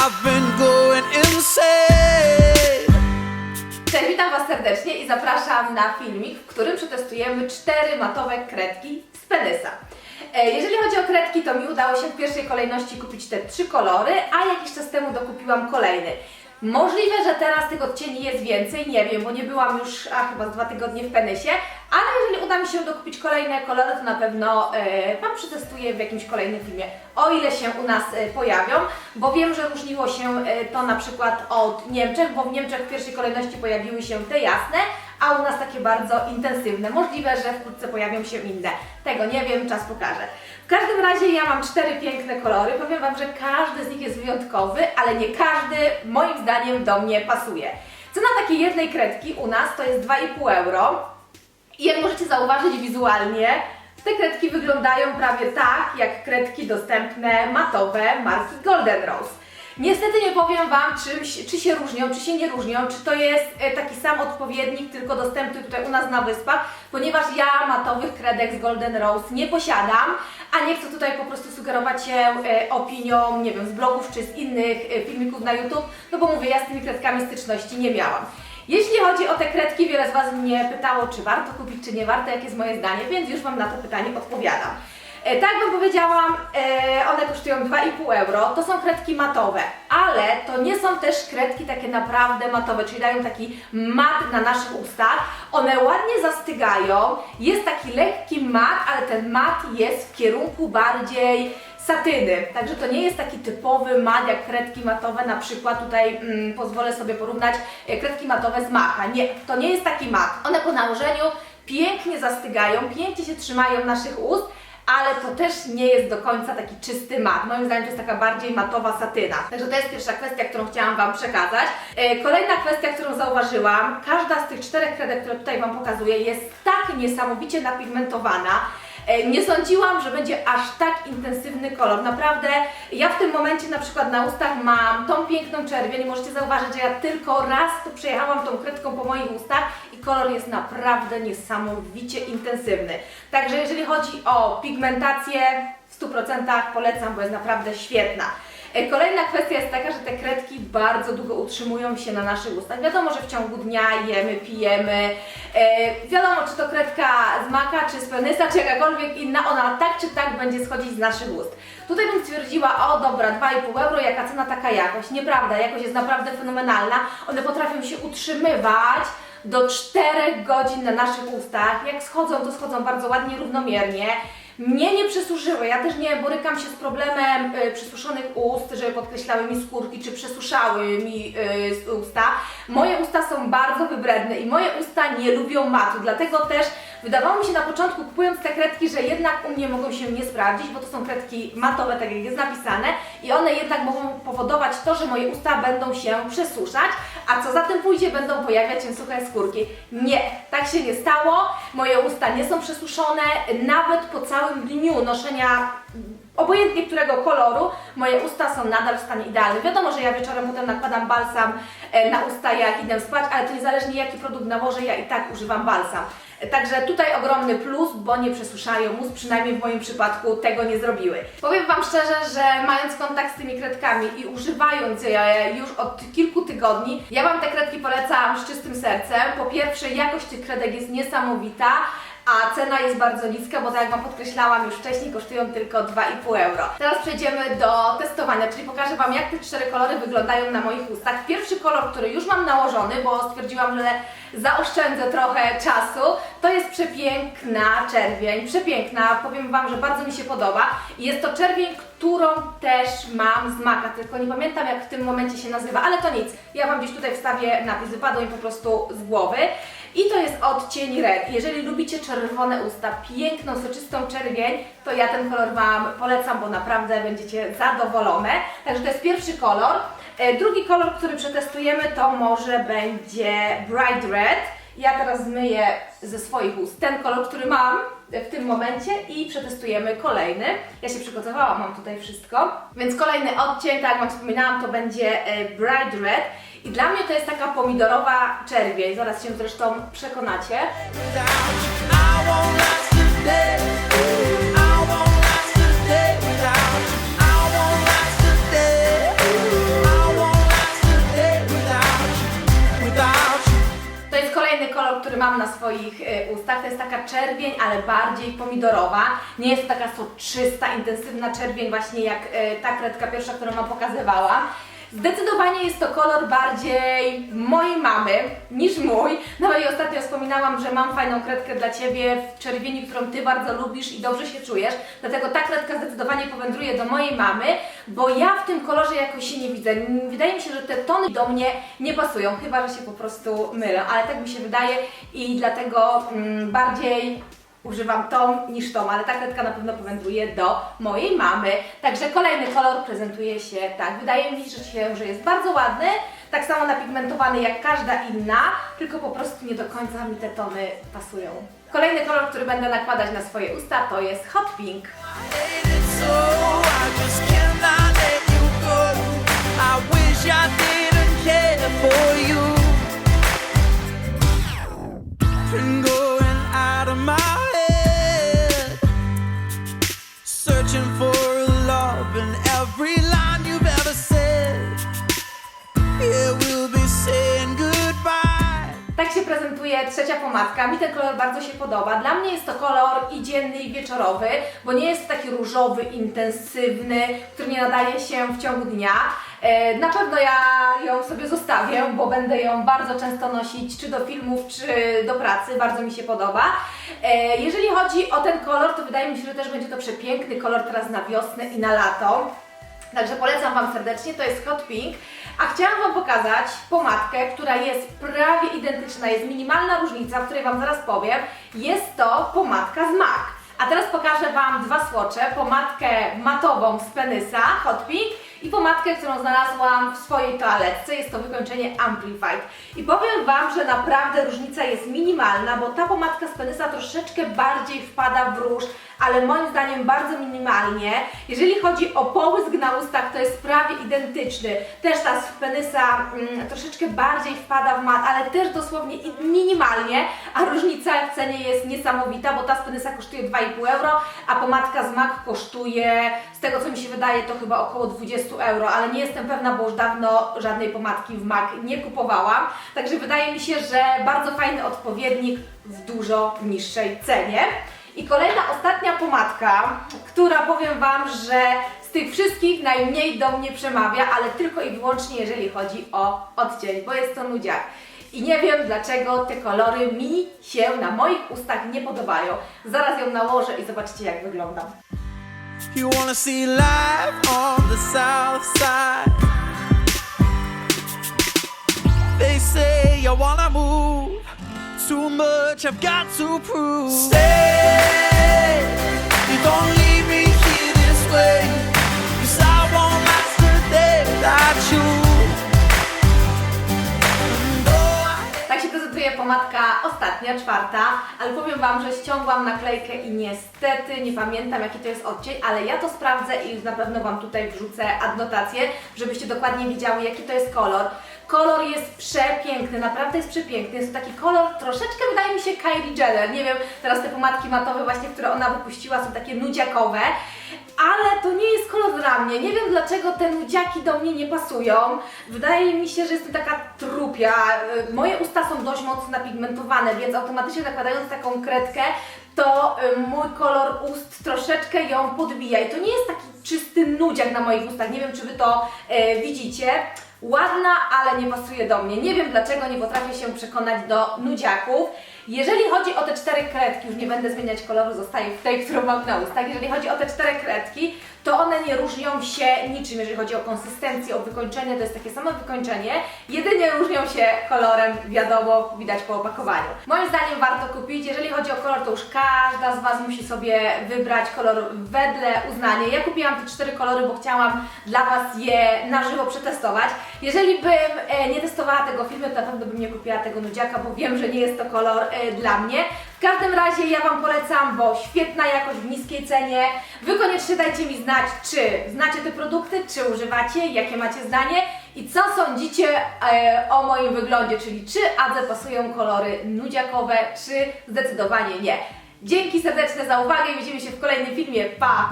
I've been going insane. Cześć, witam Was serdecznie i zapraszam na filmik, w którym przetestujemy cztery matowe kredki z penisa. E, Jeżeli chodzi o kredki, to mi udało się w pierwszej kolejności kupić te trzy kolory, a jakiś czas temu dokupiłam kolejny. Możliwe, że teraz tych odcieni jest więcej, nie wiem, bo nie byłam już a, chyba z dwa tygodnie w penisie, ale uda mi się dokupić kolejne kolory, to na pewno e, Wam przetestuję w jakimś kolejnym filmie, o ile się u nas e, pojawią, bo wiem, że różniło się e, to na przykład od Niemczech, bo w Niemczech w pierwszej kolejności pojawiły się te jasne, a u nas takie bardzo intensywne. Możliwe, że wkrótce pojawią się inne. Tego nie wiem, czas pokaże. W każdym razie ja mam cztery piękne kolory. Powiem Wam, że każdy z nich jest wyjątkowy, ale nie każdy moim zdaniem do mnie pasuje. Cena takiej jednej kredki u nas to jest 2,5 euro. I jak możecie zauważyć wizualnie, te kredki wyglądają prawie tak, jak kredki dostępne matowe marki Golden Rose. Niestety nie powiem Wam, czym, się- czy się różnią, czy się nie różnią, czy to jest e, taki sam odpowiednik, tylko dostępny tutaj u nas na wyspach, ponieważ ja matowych kredek z Golden Rose nie posiadam, a nie chcę tutaj po prostu sugerować się e, opinią, nie wiem, z blogów czy z innych e, filmików na YouTube, no bo mówię, ja z tymi kredkami styczności nie miałam. Jeśli chodzi o te kredki, wiele z Was mnie pytało, czy warto kupić, czy nie warto, jakie jest moje zdanie, więc już Wam na to pytanie odpowiadam. E, tak jak powiedziałam, e, one kosztują 2,5 euro, to są kredki matowe, ale to nie są też kredki takie naprawdę matowe, czyli dają taki mat na naszych ustach. One ładnie zastygają, jest taki lekki mat, ale ten mat jest w kierunku bardziej satyny. Także to nie jest taki typowy mat jak kredki matowe, na przykład tutaj mm, pozwolę sobie porównać e, kredki matowe z Macha. Nie, to nie jest taki mat. One po nałożeniu pięknie zastygają, pięknie się trzymają naszych ust, ale to też nie jest do końca taki czysty mat. Moim zdaniem to jest taka bardziej matowa satyna. Także to jest pierwsza kwestia, którą chciałam Wam przekazać. E, Kolejna kwestia, którą zauważyłam, każda z tych czterech kredek, które tutaj Wam pokazuję, jest tak niesamowicie napigmentowana. E, Nie sądziłam, że będzie aż tak intensywny kolor. Naprawdę, ja w tym momencie na przykład na ustach mam tą piękną czerwień. Możecie zauważyć, że ja tylko raz tu przejechałam tą kredką po moich ustach i kolor jest naprawdę niesamowicie intensywny. Także jeżeli chodzi o pigmentację, w 100% polecam, bo jest naprawdę świetna. E, Kolejna kwestia jest taka, że te kredki bardzo długo utrzymują się na naszych ustach. Wiadomo, że w ciągu dnia jemy, pijemy. E, wiadomo, czy to kredka z maka, czy z penisa, czy jakakolwiek inna, ona tak czy tak będzie schodzić z naszych ust. Tutaj bym stwierdziła, o dobra, 2,5 euro, jaka cena, taka jakość. Nieprawda, jakość jest naprawdę fenomenalna. One potrafią się utrzymywać do 4 godzin na naszych ustach. Jak schodzą, to schodzą bardzo ładnie, równomiernie. Mnie nie przesuszyły, ja też nie borykam się z problemem y, przysuszonych ust, że podkreślały mi skórki, czy przesuszały mi y, usta. Moje usta są bardzo wybredne i moje usta nie lubią matu, dlatego też wydawało mi się na początku kupując te kredki, że jednak u mnie mogą się nie sprawdzić, bo to są kredki matowe, tak jak jest napisane i one jednak mogą powodować to, że moje usta będą się przesuszać, a co za tym pójdzie, będą pojawiać się suche skórki. Nie, tak się nie stało, moje usta nie są przesuszone, nawet po całym dniu noszenia obojętnie którego koloru, moje usta są nadal w stanie idealnym. Wiadomo, że ja wieczorem potem nakładam balsam e, na usta, jak idę spać, ale to niezależnie jaki produkt nałożę, ja i tak używam balsam. Także tutaj ogromny plus, bo nie przesuszają ust, przynajmniej w moim przypadku tego nie zrobiły. Powiem Wam szczerze, że mając kontakt z tymi kredkami i używając je już od kilku tygodni, ja Wam te kredki polecam z czystym sercem. Po pierwsze, jakość tych kredek jest niesamowita, a cena jest bardzo niska, bo tak jak Wam podkreślałam już wcześniej, kosztują tylko 2,5 euro. Teraz przejdziemy do testowania, czyli pokażę Wam, jak te cztery kolory wyglądają na moich ustach. Pierwszy kolor, który już mam nałożony, bo stwierdziłam, że zaoszczędzę trochę czasu, to jest przepiękna czerwień. Przepiękna, powiem Wam, że bardzo mi się podoba. Jest to czerwień, którą też mam z maka, tylko nie pamiętam jak w tym momencie się nazywa, ale to nic. Ja Wam gdzieś tutaj wstawię napis, wypadło mi po prostu z głowy. I to jest odcień red. Jeżeli lubicie czerwone usta, piękną, soczystą czerwień, to ja ten kolor Wam polecam, bo naprawdę będziecie zadowolone. Także to jest pierwszy kolor. E, Drugi kolor, który przetestujemy, to może będzie Bright Red. Ja teraz zmyję ze swoich ust ten kolor, który mam w tym momencie i przetestujemy kolejny. Ja się przygotowałam, mam tutaj wszystko. Więc kolejny odcień, tak jak Wam wspominałam, to będzie e, Bright Red. I dla mnie to jest taka pomidorowa czerwień. Zaraz się zresztą przekonacie. Mam na swoich e, ustach. To jest taka czerwień, ale bardziej pomidorowa. Nie jest to taka soczysta, intensywna czerwień, właśnie jak e, ta kredka pierwsza, którą Wam pokazywałam. Zdecydowanie jest to kolor bardziej mojej mamy niż mój. Nawet i ostatnio wspominałam, że mam fajną kredkę dla Ciebie w czerwieni, którą Ty bardzo lubisz i dobrze się czujesz. Dlatego ta kredka zdecydowanie powędruje do mojej mamy, bo ja w tym kolorze jakoś się nie widzę. Wydaje mi się, że te tony do mnie nie pasują, chyba że się po prostu mylę, ale tak mi się wydaje i dlatego mm, bardziej używam tą niż tą, ale ta kredka na pewno powędruje do mojej mamy. Także kolejny kolor prezentuje się tak. Wydaje mi się, że jest bardzo ładny, tak samo napigmentowany jak każda inna, tylko po prostu nie do końca mi te tony pasują. Kolejny kolor, który będę nakładać na swoje usta to jest hot pink. Prezentuje trzecia pomadka. Mi ten kolor bardzo się podoba. Dla mnie jest to kolor i dzienny, i wieczorowy, bo nie jest taki różowy, intensywny, który nie nadaje się w ciągu dnia. E, Na pewno ja ją sobie zostawię, bo będę ją bardzo często nosić, czy do filmów, czy do pracy. Bardzo mi się podoba. E, Jeżeli chodzi o ten kolor, to wydaje mi się, że też będzie to przepiękny kolor teraz na wiosnę i na lato. Także polecam Wam serdecznie, to jest Hot Pink. A chciałam Wam pokazać pomadkę, która jest prawie identyczna, jest minimalna różnica, o której Wam zaraz powiem. Jest to pomadka z MAC. A teraz pokażę Wam dwa słocze, pomadkę matową z Penysa, Hot Pink i pomadkę, którą znalazłam w swojej toaletce, jest to wykończenie Amplified. I powiem Wam, że naprawdę różnica jest minimalna, bo ta pomadka z Penysa troszeczkę bardziej wpada w róż, ale moim zdaniem bardzo minimalnie. Jeżeli chodzi o połysk na ustach, to jest prawie identyczny. Też ta z Penysa mm, troszeczkę bardziej wpada w mat, ale też dosłownie minimalnie, a różnica w cenie jest niesamowita, bo ta z Penysa kosztuje 2,5 euro, a pomadka z MAC kosztuje, z tego co mi się wydaje, to chyba około 20 euro, ale nie jestem pewna, bo już dawno żadnej pomadki w MAC nie kupowałam. Także wydaje mi się, że bardzo fajny odpowiednik w dużo niższej cenie. I kolejna, ostatnia pomadka, która powiem Wam, że z tych wszystkich najmniej do mnie przemawia, ale tylko i wyłącznie jeżeli chodzi o odcień, bo jest to nudziak. I nie wiem dlaczego te kolory mi się na moich ustach nie podobają. Zaraz ją nałożę i zobaczycie jak wyglądam. You wanna see life on the south side? They say you wanna move too much. I've got to prove. Stay. Ostatnia, czwarta, ale powiem Wam, że ściągłam naklejkę i niestety nie pamiętam jaki to jest odcień, ale ja to sprawdzę i na pewno Wam tutaj wrzucę adnotację, żebyście dokładnie wiedziały jaki to jest kolor. Kolor jest przepiękny, naprawdę jest przepiękny. Jest to taki kolor troszeczkę wydaje mi się Kylie Jenner. Nie wiem, teraz te pomadki matowe właśnie, które ona wypuściła są takie nudziakowe, ale to nie jest kolor dla mnie. Nie wiem dlaczego te nudziaki do mnie nie pasują. Wydaje mi się, że jestem taka trupia. Y, Moje usta są dość mocno napigmentowane, więc automatycznie nakładając taką kredkę, to y, mój kolor ust troszeczkę ją podbija. I to nie jest taki czysty nudziak na moich ustach. Nie wiem, czy Wy to y, widzicie. Ładna, ale nie pasuje do mnie. Nie wiem dlaczego, nie potrafię się przekonać do nudziaków. Jeżeli chodzi o te cztery kredki, już nie będę zmieniać koloru, zostaję w tej, którą mam na ustach. Jeżeli chodzi o te cztery kredki, to one nie różnią się niczym, jeżeli chodzi o konsystencję, o wykończenie, to jest takie samo wykończenie. Jedynie różnią się kolorem, wiadomo, widać po opakowaniu. Moim zdaniem warto kupić. Jeżeli chodzi o kolor, to już każda z Was musi sobie wybrać kolor wedle uznania. Ja kupiłam te cztery kolory, bo chciałam dla Was je na żywo przetestować. Jeżeli bym e, nie testowała tego filmu, to na pewno bym nie kupiła tego nudziaka, bo wiem, że nie jest to kolor e, dla mnie. W każdym razie ja Wam polecam, bo świetna jakość w niskiej cenie. Wy koniecznie dajcie mi znać, czy znacie te produkty, czy używacie, jakie macie zdanie i co sądzicie e, o moim wyglądzie, czyli czy Adze pasują kolory nudziakowe, czy zdecydowanie nie. Dzięki serdeczne za uwagę i widzimy się w kolejnym filmie. Pa!